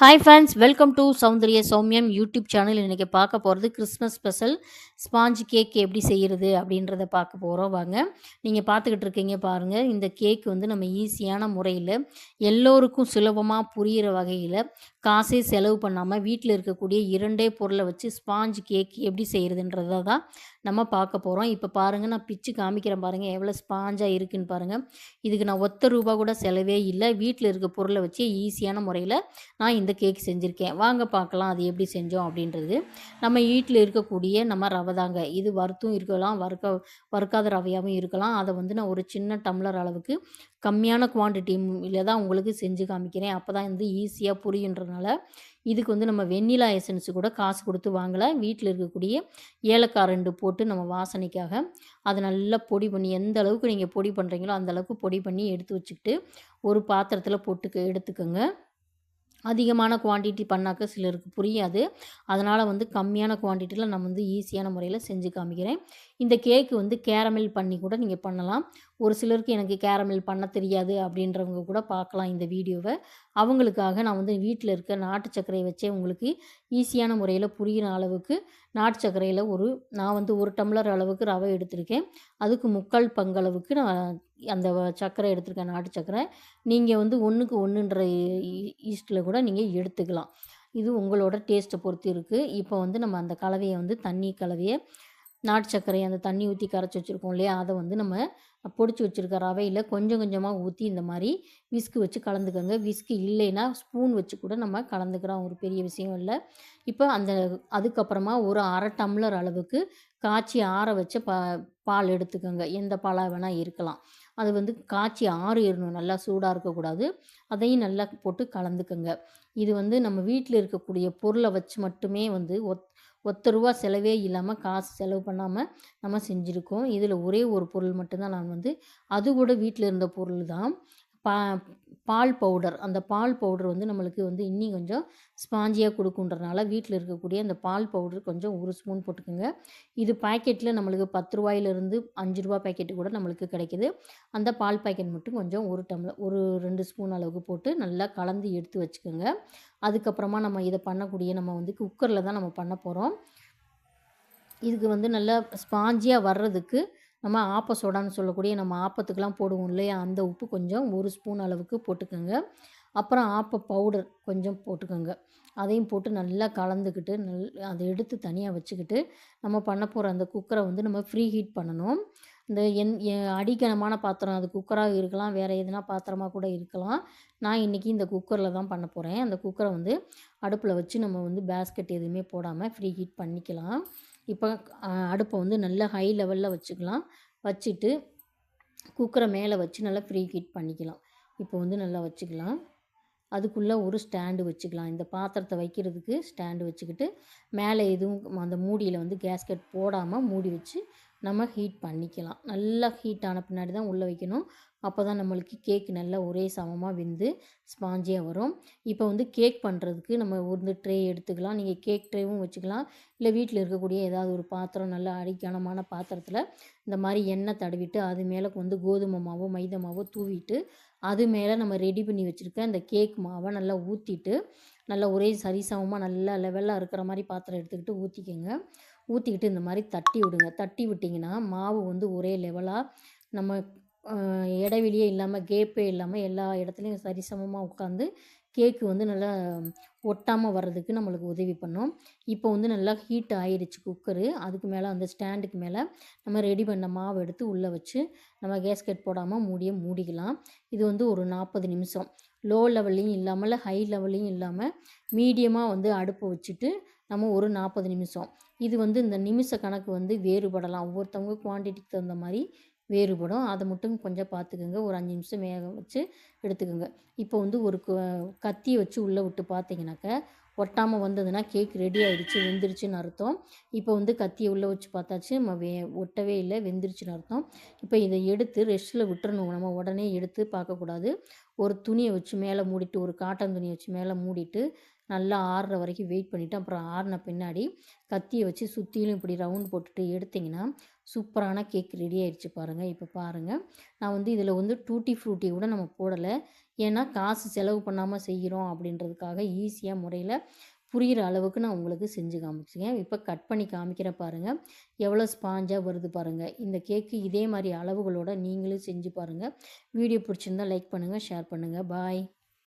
Hi friends welcome to Soundarya சௌமியம் YouTube channel இன்றைக்கி பார்க்க போகிறது கிறிஸ்மஸ் ஸ்பெஷல் ஸ்பாஞ்ச் கேக் எப்படி செய்கிறது அப்படின்றத பார்க்க போகிறோம் வாங்க நீங்கள் பார்த்துக்கிட்டு இருக்கீங்க பாருங்கள் இந்த கேக் வந்து நம்ம ஈஸியான முறையில் எல்லோருக்கும் சுலபமாக புரிகிற வகையில் காசே செலவு பண்ணாமல் வீட்டில் இருக்கக்கூடிய இரண்டே பொருளை வச்சு ஸ்பாஞ்ச் கேக் எப்படி செய்கிறதுன்றத தான் நம்ம பார்க்க போகிறோம் இப்போ பாருங்கள் நான் பிச்சு காமிக்கிறேன் பாருங்கள் எவ்வளோ ஸ்பாஞ்சாக இருக்குன்னு பாருங்கள் இதுக்கு நான் ஒத்த ரூபா கூட செலவே இல்லை. வீட்டில் இருக்க பொருளை வச்சு ஈஸியான முறையில் நான் இந்த கேக் செஞ்சுருக்கேன். வாங்க பார்க்கலாம் அது எப்படி செஞ்சோம் அப்படின்றது. நம்ம வீட்டில் இருக்கக்கூடிய நம்ம ரவை தாங்க. இது வறுத்தும் இருக்கலாம் வறுக்க வறுக்காத ரவையாகவும் இருக்கலாம். அதை வந்து நான் ஒரு சின்ன டம்ளர் அளவுக்கு கம்மியான குவான்டிட்டியில் தான் உங்களுக்கு செஞ்சு காமிக்கிறேன். அப்போ தான் வந்து ஈஸியாக புரியுன்றதுனால இதுக்கு வந்து நம்ம வெண்ணிலா எசன்ஸ் கூட காசு கொடுத்து வாங்கலை. வீட்டில் இருக்கக்கூடிய ஏலக்காய் ரெண்டு போட்டு நம்ம வாசனைக்காக அதை நல்லா பொடி பண்ணி எந்த அளவுக்கு நீங்கள் பொடி பண்ணுறீங்களோ அந்தளவுக்கு பொடி பண்ணி எடுத்து வச்சுக்கிட்டு ஒரு பாத்திரத்தில் போட்டு எடுத்துக்கோங்க. அதிகமான குவான்டிட்டி பண்ணாக்க சிலருக்கு புரியாது. அதனால் வந்து கம்மியான குவான்டிட்டியில் நான் வந்து ஈஸியான முறையில் செஞ்சு காமிக்கிறேன். இந்த கேக்கு வந்து கேரமெல் பண்ணி கூட நீங்கள் பண்ணலாம். ஒரு சிலருக்கு எனக்கு கேரமெல் பண்ண தெரியாது அப்படின்றவங்க கூட பார்க்கலாம் இந்த வீடியோவை அவங்களுக்காக நான் வந்து வீட்டில் இருக்க நாட்டு சர்க்கரையை வச்சே உங்களுக்கு ஈஸியான முறையில் புரிகிற அளவுக்கு நாட்டு சர்க்கரையில் ஒரு நான் வந்து ஒரு டம்ளர் அளவுக்கு ரவை எடுத்திருக்கேன். அதுக்கு முக்கால் பங்களவுக்கு நான் அந்த சர்க்கரை எடுத்திருக்கேன் நாட்டு சர்க்கரை. நீங்கள் வந்து ஒன்றுக்கு ஒன்றுன்ற ஈஸ்ட்டில் கூட நீங்கள் எடுத்துக்கலாம். இது உங்களோட டேஸ்ட்டை பொறுத்து இருக்குது இப்போ வந்து நம்ம அந்த கலவையை வந்து தண்ணி கலவையை நாட்டு சர்க்கரை அந்த தண்ணி ஊற்றி கரைச்சி வச்சுருக்கோம் இல்லையா? அதை வந்து நம்ம பொடிச்சு வச்சுருக்க ரவையில் கொஞ்சம் கொஞ்சமாக ஊற்றி இந்த மாதிரி விஸ்கு வச்சு கலந்துக்கோங்க. விஸ்கு இல்லைன்னா ஸ்பூன் வச்சு கூட நம்ம கலந்துக்கிறோம் ஒரு பெரிய விஷயம் இல்லை. இப்போ அந்த அதுக்கப்புறமா ஒரு அரை டம்ளர் அளவுக்கு காய்ச்சி ஆற வச்சு பா பால் எடுத்துக்கோங்க. எந்த பாலாக வேணால் இருக்கலாம். அது வந்து காய்ச்சி ஆறிடணும் நல்லா சூடாக இருக்கக்கூடாது. அதையும் நல்லா போட்டு கலந்துக்கோங்க. இது வந்து நம்ம வீட்டில் இருக்கக்கூடிய பொருளை வச்சு மட்டுமே வந்து ஒத் ஒத்த ரூபா செலவே இல்லாமல் காசு செலவு பண்ணாமல் நம்ம செஞ்சுருக்கோம். இதில் ஒரே ஒரு பொருள் மட்டும்தான் நான் வந்து அது கூட வீட்டில் இருந்த பொருள் தான் பா பால் பவுடர். அந்த பால் பவுடர் வந்து நம்மளுக்கு வந்து இன்னும் கொஞ்சம் ஸ்பாஞ்சியாக கொடுக்குன்றனால வீட்டில் இருக்கக்கூடிய அந்த பால் பவுடர் கொஞ்சம் ஒரு ஸ்பூன் போட்டுக்கோங்க. இது பாக்கெட்டில் நம்மளுக்கு பத்து ரூபாயிலிருந்து அஞ்சு ரூபா பேக்கெட்டு கூட நம்மளுக்கு கிடைக்கிது. அந்த பால் பாக்கெட் மட்டும் கொஞ்சம் ஒரு டம்ளர் ஒரு ரெண்டு ஸ்பூன் அளவுக்கு போட்டு நல்லா கலந்து எடுத்து வச்சுக்கோங்க. அதுக்கப்புறமா நம்ம இதை பண்ணக்கூடிய நம்ம வந்து குக்கரில் தான் நம்ம பண்ண போகிறோம் இதுக்கு வந்து நல்லா ஸ்பாஞ்சியாக வர்றதுக்கு நம்ம ஆப்ப சோடான்னு சொல்லக்கூடிய நம்ம ஆப்பத்துக்கெலாம் போடுவோம் இல்லையா? அந்த உப்பு கொஞ்சம் ஒரு ஸ்பூன் அளவுக்கு போட்டுக்கோங்க. அப்புறம் ஆப்ப பவுடர் கொஞ்சம் போட்டுக்கோங்க. அதையும் போட்டு நல்லா கலந்துக்கிட்டு நல் அதை எடுத்து தனியாக வச்சுக்கிட்டு நம்ம பண்ண போகிற அந்த குக்கரை வந்து நம்ம ஃப்ரீ ஹீட் பண்ணணும். இந்த என் அடிக்கனமான பாத்திரம் அது குக்கராக இருக்கலாம் வேறு எதுனா பாத்திரமாக கூட இருக்கலாம். நான் இன்றைக்கி இந்த குக்கரில் தான் பண்ண போகிறேன் அந்த குக்கரை வந்து அடுப்பில் வச்சு நம்ம வந்து பேஸ்கெட் எதுவுமே போடாமல் ஃப்ரீ ஹீட் பண்ணிக்கலாம். இப்போ அடுப்பை வந்து நல்லா ஹை லெவலில் வச்சுக்கலாம். வச்சுட்டு குக்கரை மேலே வச்சு நல்லா ஃப்ரீ ஹீட் பண்ணிக்கலாம். இப்போ வந்து நல்லா வச்சுக்கலாம். அதுக்குள்ளே ஒரு ஸ்டாண்டு வச்சுக்கலாம். இந்த பாத்திரத்தை வைக்கிறதுக்கு ஸ்டாண்டு வச்சுக்கிட்டு மேலே எதுவும் அந்த மூடியில் வந்து கேஸ்கெட் போடாமல் மூடி வச்சு நம்ம ஹீட் பண்ணிக்கலாம். நல்லா ஹீட் ஆன பின்னாடி தான் உள்ளே வைக்கணும். அப்போ தான் நம்மளுக்கு கேக் நல்லா ஒரே சமமாக வெந்து ஸ்பாஞ்சியாக வரும். இப்போ வந்து கேக் பண்ணுறதுக்கு நம்ம ஒரு ட்ரே எடுத்துக்கலாம். நீங்கள் கேக் ட்ரேவும் வச்சுக்கலாம். இல்லை வீட்டில் இருக்கக்கூடிய ஏதாவது ஒரு பாத்திரம் நல்லா அடிக்கணமான பாத்திரத்தில் இந்த மாதிரி எண்ணெய் தடவிட்டு அது மேலே வந்து கோதுமை மாவோ மைதா மாவோ தூவிட்டு அது மேலே நம்ம ரெடி பண்ணி வச்சுருக்க அந்த கேக் மாவை நல்லா ஊற்றிட்டு நல்லா ஒரே சரிசமமாக நல்லா லெவலாக இருக்கிற மாதிரி பாத்திரம் எடுத்துக்கிட்டு ஊற்றிக்கோங்க ஊற்றிக்கிட்டு இந்த மாதிரி தட்டி விடுங்க. தட்டி விட்டிங்கன்னா மாவு வந்து ஒரே லெவலாக நம்ம இடைவெளியே இல்லாமல் கேப்பே இல்லாமல் எல்லா இடத்துலையும் சரிசமமாக உட்காந்து கேக்கு வந்து நல்லா ஒட்டாமல் வர்றதுக்கு நம்மளுக்கு உதவி பண்ணும். இப்போ வந்து நல்லா ஹீட் ஆயிடுச்சு குக்கரு அதுக்கு மேலே அந்த ஸ்டாண்டுக்கு மேலே நம்ம ரெடி பண்ண மாவு எடுத்து உள்ளே வச்சு நம்ம கேஸ்கெட் போடாமல் மூடிய மூடிக்கலாம். இது வந்து ஒரு நாற்பது நிமிஷம். லோ லெவல்லையும் இல்லாமல் ஹை லெவல்லையும் இல்லாமல் மீடியமாக வந்து அடுப்பை வச்சுட்டு நம்ம ஒரு நாற்பது நிமிஷம். இது வந்து இந்த நிமிஷ கணக்கு வந்து வேறுபடலாம். ஒவ்வொருத்தவங்க குவான்டிட்டிக்கு தகுந்த மாதிரி வேறுபடும். அதை மட்டும் கொஞ்சம் பார்த்துக்கோங்க. ஒரு அஞ்சு நிமிஷம் வேக வச்சு எடுத்துக்கோங்க. இப்போ வந்து ஒரு கத்தியை வச்சு உள்ளே விட்டு பார்த்தீங்கன்னாக்க ஒட்டாமல் வந்ததுன்னா கேக் ரெடி ஆகிடுச்சு வெந்துருச்சுன்னு அர்த்தம். இப்போ வந்து கத்தியை உள்ளே வச்சு பார்த்தாச்சு. நம்ம வே ஒட்டவே இல்லை வெந்துருச்சுன்னு அர்த்தம். இப்போ இதை எடுத்து ரெஸ்ட்டில் விட்டுறணும். நம்ம உடனே எடுத்து பார்க்கக்கூடாது. ஒரு துணியை வச்சு மேலே மூடிட்டு ஒரு காட்டன் துணியை வச்சு மேலே மூடிட்டு நல்லா ஆறுற வரைக்கும் வெயிட் பண்ணிவிட்டு அப்புறம் ஆறின பின்னாடி கத்தியை வச்சு சுற்றிலும் இப்படி ரவுண்ட் போட்டுட்டு எடுத்திங்கன்னா சூப்பரான கேக் ரெடி ஆயிடுச்சு பாருங்கள் இப்போ பாருங்கள் நான் வந்து இதில் வந்து டூட்டி ஃப்ரூட்டி கூட நம்ம போடலை. ஏன்னா காசு செலவு பண்ணாமல் செய்கிறோம் அப்படின்றதுக்காக ஈஸியாக முறையில் புரிகிற அளவுக்கு நான் உங்களுக்கு செஞ்சு காமிச்சிங்க இப்போ கட் பண்ணி காமிக்கிற பாருங்கள் எவ்வளோ ஸ்பாஞ்சாக வருது பாருங்கள் இந்த கேக்கு இதே மாதிரி அளவுகளோட நீங்களும் செஞ்சு பாருங்கள் வீடியோ பிடிச்சிருந்தா லைக் பண்ணுங்கள் ஷேர் பண்ணுங்கள் பாய்